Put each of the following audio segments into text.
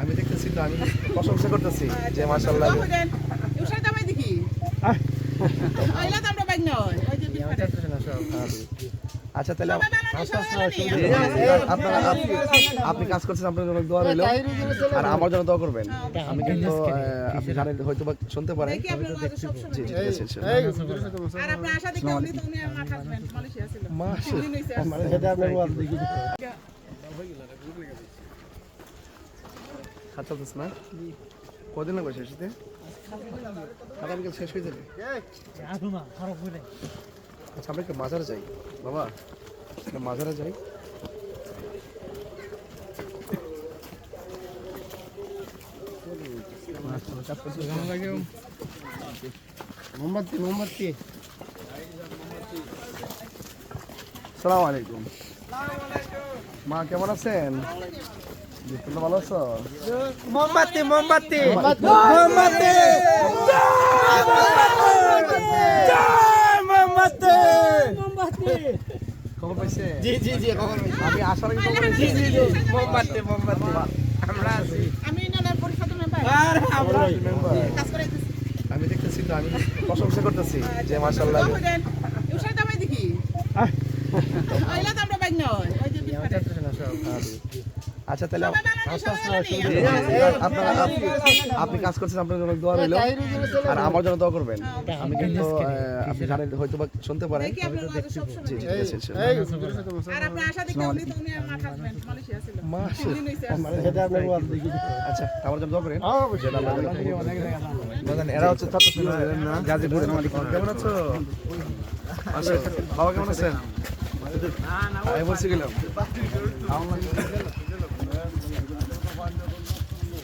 আমি দেখতেছি তো আমি প্রশংসা করতেছি যে মাশাআল্লাহ। কখন দামাই দেখি। আইলা তো আমরা বাইক না হয় ওই যে আচ্ছা তাহলে আপনি- আপনি কাজ করছেন আপনার জন্য দোয়া রইল। আর আমার জন্য দোয়া করবেন। আমি কিন্তু আপনি জানেন হয়তো বা শুনতে পারেন দেখি হাত চালতেছ কদিন লাগবে শেষ হতে? শেষ হয়ে যাবে। আচ্ছা মাজারে যাই। বাবা, একটা মাজারে যাই। মোমবাতি মোমবাতি। সালাম আলাইকুম। মা, কেমন আছেন? ভালো আছো মোমবাতি। মোমবাতি। মোমবাতি। মোমবাতি। খবর পাইছে জি জি জি খবর আমি আসার আগে খবর জি পাইছি জি জি মোমবাতি মোমবাতি। আমরা আছি। আমি ইউনিয়নের পরিষদ মেম্বার আরে আমরা কাজ করাইতেছি আমি দেখতেছি তো আমি প্রশংসা করতেছি যে মাশাআল্লাহ। দামাই দেখি। আইলা তো আমরা বাইক না ওই যে বিফারে আচ্ছা তাহলে সবাই বানানি আপনারা আপনি- আপনি কাজ করছেন আপনার জন্য দোয়া রইল। আর আমার জন্য দোয়া করবেন। আমি কিন্তু আপনি জানেন হয়তো বা শুনতে পারেন। আচ্ছা আমার জন্য দোয়া করেন। এরা হচ্ছে কেমন আছো? আচ্ছা, বাবা কেমন আছেন? আমি বলছি গেলাম।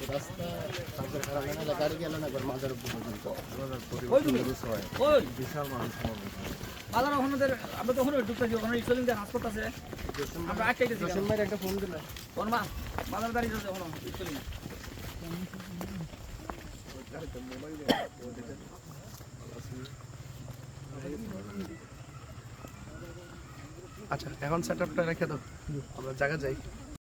আলহামদুলিল্লাহ। আসসালামু আলাইকুম আমরা ওখানে আমরা তো ওখানে ঢুকতেছি ওখানে ইসলিম দেন হাসপাতাল আছে। আমরা আটকাইতেছি একটা ফোন মা ওখানে আচ্ছা এখন সেট আপটা রেখে দাও। আমরা জায়গা যাই।